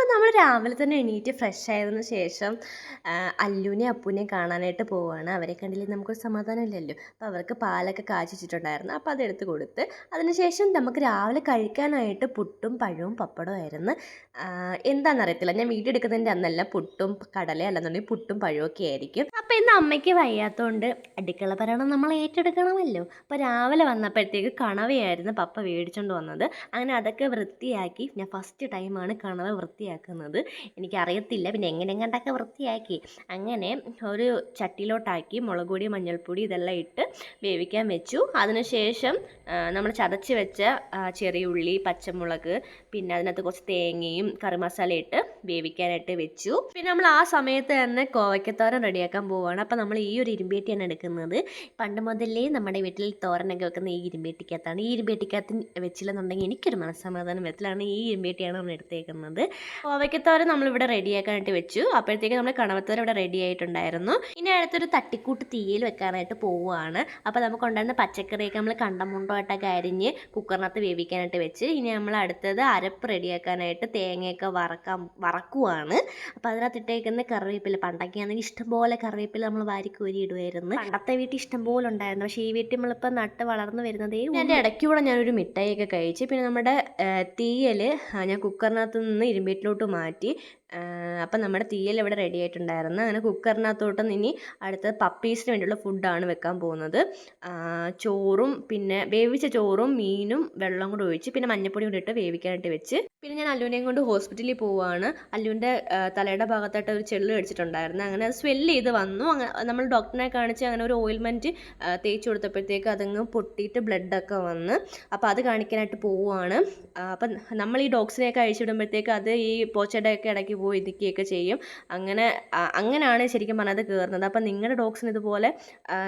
അപ്പോൾ നമ്മൾ രാവിലെ തന്നെ എണീറ്റ് ഫ്രഷ് ആയതിനു ശേഷം അല്ലുവിനെ അപ്പുവിനെ കാണാനായിട്ട് പോവുകയാണ് അവരെ കണ്ടില്ലേ? സമാധാനം ഇല്ലല്ലോ. അപ്പോൾ അവർക്ക് പാലൊക്കെ കാച്ചിച്ചിട്ടുണ്ടായിരുന്നു അപ്പം അപ്പോൾ അതെടുത്ത് കൊടുത്ത് അതിനുശേഷം നമുക്ക് രാവിലെ കഴിക്കാനായിട്ട് പുട്ടും പഴവും പപ്പടവും ആയിരുന്നു. എന്താണെന്ന് എന്താണെന്നറിയത്തില്ല. ഞാൻ വീട്ടിൽ എടുക്കുന്നതിന്റെ അന്നല്ല. പുട്ടും കടല അല്ലെന്നുണ്ടെങ്കിൽ പുട്ടും പഴവും ഒക്കെ ആയിരിക്കും. അപ്പോൾ ഇന്ന് അമ്മയ്ക്ക് വയ്യാത്തതുകൊണ്ട് അടുക്കള ഭരണം നമ്മൾ ഏറ്റെടുക്കണമല്ലോ. അപ്പോൾ രാവിലെ വന്നപ്പോഴത്തേക്ക് കണവയായിരുന്നു പപ്പ മേടിച്ചുകൊണ്ട് വന്നത്. അങ്ങനെ അതൊക്കെ വൃത്തിയാക്കി ഞാൻ ഫസ്റ്റ് ടൈമാണ് കണവ വൃത്തിയാക്കുന്നത്. എനിക്കറിയത്തില്ല. പിന്നെ എങ്ങനെ കണ്ടൊക്കെ വൃത്തിയാക്കി. അങ്ങനെ ഒരു ചട്ടിയിലോട്ടാക്കി മുളക് പൊടി മഞ്ഞൾപ്പൊടി ഇതെല്ലാം ഇട്ട് വേവിക്കാൻ വെച്ചു. അതിനുശേഷം നമ്മൾ ചതച്ച് വെച്ച ചെറിയ ഉള്ളി പച്ചമുളക് പിന്നെ അതിനകത്ത് കുറച്ച് തേങ്ങയും കറി മസാല ഇട്ട് വേവിക്കാനായിട്ട് വെച്ചു. പിന്നെ നമ്മൾ ആ സമയത്ത് തന്നെ കോവയ്ക്കത്തോരൻ റെഡിയാക്കാൻ പോവുകയാണ് അപ്പോൾ നമ്മൾ ഈ ഒരു ഇരുമ്പേട്ടിയാണ് എടുക്കുന്നത്. പണ്ട് മുതലേ നമ്മുടെ വീട്ടിൽ തോരനൊക്കെ വെക്കുന്ന ഈ ഇരുമ്പേട്ടിക്കകത്താണ് ഈ ഇരുമ്പേട്ടിക്കകത്ത് വെച്ചില്ലെന്നുണ്ടെങ്കിൽ എനിക്കൊരു മനസ്സമാധാനം വരത്തിലാണ് ഈ ഇരുമ്പേട്ടിയാണ് നമ്മൾ എടുത്തേക്കുന്നത്. കോവയ്ക്കത്തോരൻ നമ്മളിവിടെ റെഡിയാക്കാനായിട്ട് വെച്ചു. അപ്പോഴത്തേക്ക് നമ്മൾ കണവത്തോരൻ ഇവിടെ റെഡി ആയിട്ടുണ്ടായിരുന്നു. ഇനി അടുത്തൊരു തട്ടിക്കൂട്ട് തീയിൽ വെക്കാനായിട്ട് പോവുകയാണ്. അപ്പോൾ നമുക്ക് ഉണ്ടായിരുന്ന പച്ചക്കറിയൊക്കെ നമ്മൾ കണ്ടമുണ്ടോട്ടൊക്കെ അരിഞ്ഞ് കുക്കറിനകത്ത് വേവിക്കാനായിട്ട് വെച്ച്. ഇനി നമ്മൾ അടുത്തത് അരപ്പ് റെഡിയാക്കാനായിട്ട് തേങ്ങയൊക്കെ വറക്കാൻ വറക്കുവാണ്. അപ്പോൾ അതിനകത്ത് ഇട്ടേക്കുന്ന കറിവേപ്പില പണ്ടൊക്കെ ആണെങ്കിൽ ഇഷ്ടംപോലെ കറിവേപ്പില നമ്മൾ വാരിക്കോരി ഇടുമായിരുന്നു പണ്ടത്തെ വീട്ടിൽ ഇഷ്ടംപോലെ ഉണ്ടായിരുന്നു. പക്ഷേ ഈ വീട്ടിൽ നമ്മളിപ്പോൾ നട്ട് വളർന്നു വരുന്നതേ. എന്റെ ഇടയ്ക്കൂടെ ഞാനൊരു മിഠായിയൊക്കെ കഴിച്ച് പിന്നെ നമ്മുടെ തീയൽ ഞാൻ കുക്കറിനകത്ത് നിന്ന് ഇരുമ്പീട്ടിലോട്ട് മാറ്റി അപ്പം നമ്മുടെ തീയൽ ഇവിടെ റെഡി ആയിട്ടുണ്ടായിരുന്നു. അങ്ങനെ കുക്കറിനകത്തോട്ട് ഇനി അടുത്ത പപ്പീസിന് വേണ്ടിയുള്ള ഫുഡാണ് വെക്കാൻ പോകുന്നത്. ചോറും പിന്നെ വേവിച്ച ചോറും മീനും വെള്ളം കൂടെ ഒഴിച്ച് പിന്നെ മഞ്ഞപ്പൊടി കൂടി ഇട്ട് വേവിക്കാനായിട്ട് വെച്ച് പിന്നെ ഞാൻ അല്ലുവിനെയും കൊണ്ട് ഹോസ്പിറ്റലിൽ പോവുകയാണ് അല്ലുവിന്റെ തലയുടെ ഭാഗത്തായിട്ട് ഒരു ചെള്ളു കടിച്ചിട്ടുണ്ടായിരുന്നു. അങ്ങനെ അത് സ്വെല്ല് ചെയ്ത് വന്നു. അങ്ങനെ നമ്മൾ ഡോക്ടറിനെ കാണിച്ച് അങ്ങനെ ഒരു ഓയിൽമെന്റ് തേച്ച് കൊടുത്തപ്പോഴത്തേക്ക് അതങ്ങ് പൊട്ടിയിട്ട് ബ്ലഡൊക്കെ വന്ന്. അപ്പോൾ അത് കാണിക്കാനായിട്ട് പോവുകയാണ് അപ്പം നമ്മൾ ഈ ഡോഗ്സിനെയൊക്കെ അഴിച്ചിടുമ്പോഴത്തേക്ക് അത് ഈ പോച്ചയുടെയൊക്കെ ഇടയ്ക്ക് പോയി ഇരിക്കുകയൊക്കെ ചെയ്യും. അങ്ങനെ അങ്ങനെയാണ് ശരിക്കും പറഞ്ഞത് കയറുന്നത് അപ്പം നിങ്ങളുടെ ഡോഗ്സിന് ഇതുപോലെ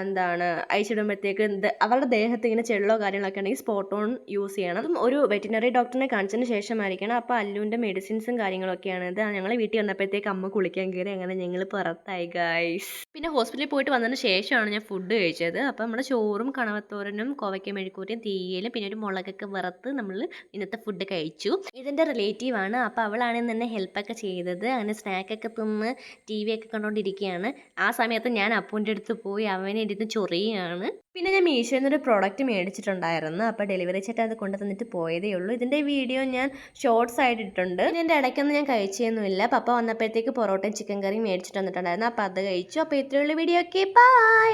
എന്താണ് അഴിച്ചിടുമ്പോഴത്തേക്ക് അവരുടെ ദേഹത്ത് ഇങ്ങനെ ചെള്ളോ കാര്യങ്ങളൊക്കെ ഉണ്ടെങ്കിൽ സ്പോട്ട് ഓൺ യൂസ് ചെയ്യണം. ഒരു വെറ്റിനറി ഡോക്ടറിനെ കാണിച്ചതിന് ശേഷമായിരിക്കണം. അപ്പോൾ അല്ലുവിന്റെ മെഡിസിൻസും കാര്യങ്ങളൊക്കെയാണ് ഇത് ഞങ്ങൾ വീട്ടിൽ വന്നപ്പോഴത്തേക്ക് അമ്മ കുളിക്കാൻ കയറി അങ്ങനെ ഞങ്ങൾ പുറത്തായി ഗൈസ് പിന്നെ ഹോസ്പിറ്റലിൽ പോയിട്ട് വന്നതിന് ശേഷമാണ് ഞാൻ ഫുഡ് കഴിച്ചത്. അപ്പം നമ്മുടെ ചോറും കണവത്തോരനും കോവയ്ക്ക മെഴുക്കൂരിയും തീയലും പിന്നെ ഒരു മുളകൊക്കെ വറുത്ത് നമ്മൾ ഇന്നത്തെ ഫുഡ് കഴിച്ചു. ഇതിന്റെ റിലേറ്റീവ് ആണ്. അപ്പോൾ അവളാണ് തന്നെ ഹെൽപ്പൊക്കെ ചെയ്തത്. അങ്ങനെ സ്നാക്കൊക്കെ തിന്ന് ടി വി ഒക്കെ കണ്ടുകൊണ്ടിരിക്കുകയാണ് ആ സമയത്ത് ഞാൻ അപ്പൂന്റെ അടുത്ത് പോയി അവനെ ഇരുന്ന് ചൊറിയുകയാണ് പിന്നെ ഞാൻ മീഷോയിൽ നിന്നൊരു പ്രോഡക്റ്റ് മേടിച്ചിട്ടുണ്ടായിരുന്നു. അപ്പോൾ ഡെലിവറി ചേട്ടൻ അത് കൊണ്ടു തന്നിട്ട് പോയതേ ഉള്ളൂ. ഇതിന്റെ വീഡിയോ ഞാൻ ഷോർട്സ് ആയിട്ട് ഇട്ടിട്ടുണ്ട്. എന്റെ ഇടയ്ക്കൊന്നും ഞാൻ കഴിച്ചൊന്നുമില്ല. പപ്പ വന്നപ്പോഴത്തേക്ക് പൊറോട്ടയും ചിക്കൻ കറിയും മേടിച്ചിട്ട് വന്നിട്ടുണ്ടായിരുന്നു. അപ്പോൾ അത് കഴിച്ചു. അപ്പോൾ ഇത്രയുള്ള വീഡിയോ ഓക്കെ ബൈ